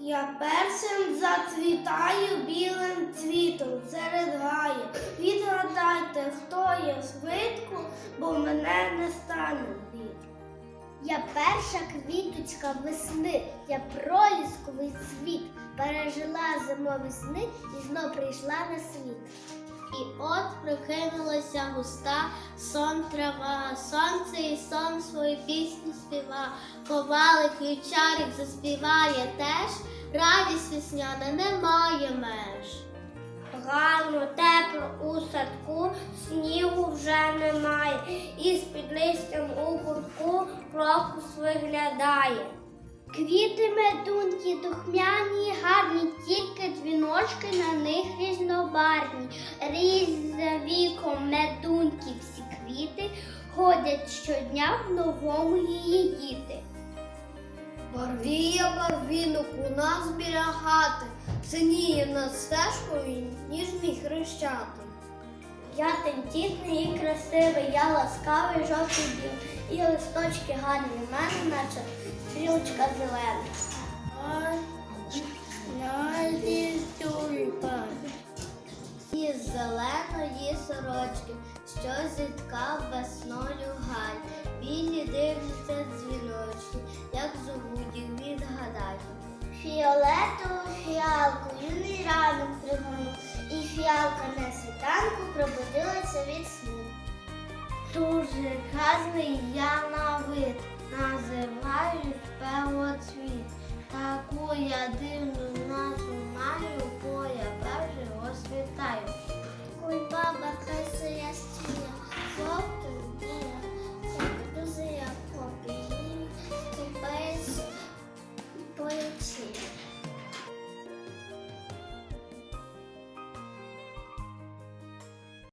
Я першим зацвітаю білим цвітом серед гаю. Відгадайте, хто я швидко, бо мене не стане влітку. Я перша квіточка весни, я пролісковий цвіт, пережила зимові сни і знов прийшла на світ. І от прокинулася густа сон трава, сонце і сон свою пісню співа, ковалик вівчарик заспіває теж, радість весняна немає меж. Гарно, тепло у садку, снігу вже немає, і з-під листям у кутку крокус виглядає. Квіти медунькі, духмяні, гарні, тільки дзвіночки на них різнобарвні. Різь за віком медунькі всі квіти, ходять щодня в новому її діти. Барвіє барвінок у нас біля хати, синіє над стежкою ніжний хрещати. Я тендітний і красивий, я ласкавий жовтий дім, і листочки гарні в мене, наче стрілочка зелена. Сорочки, що зіткав весною гай, білі дивляться дзвіночки, як зовуть їх відгадай. Фіолетову фіалку, юний ранок пригонув, і фіалка на світанку пробудилася від сну. Дуже казний я на вид, називають первоцвіт. Таку я дивну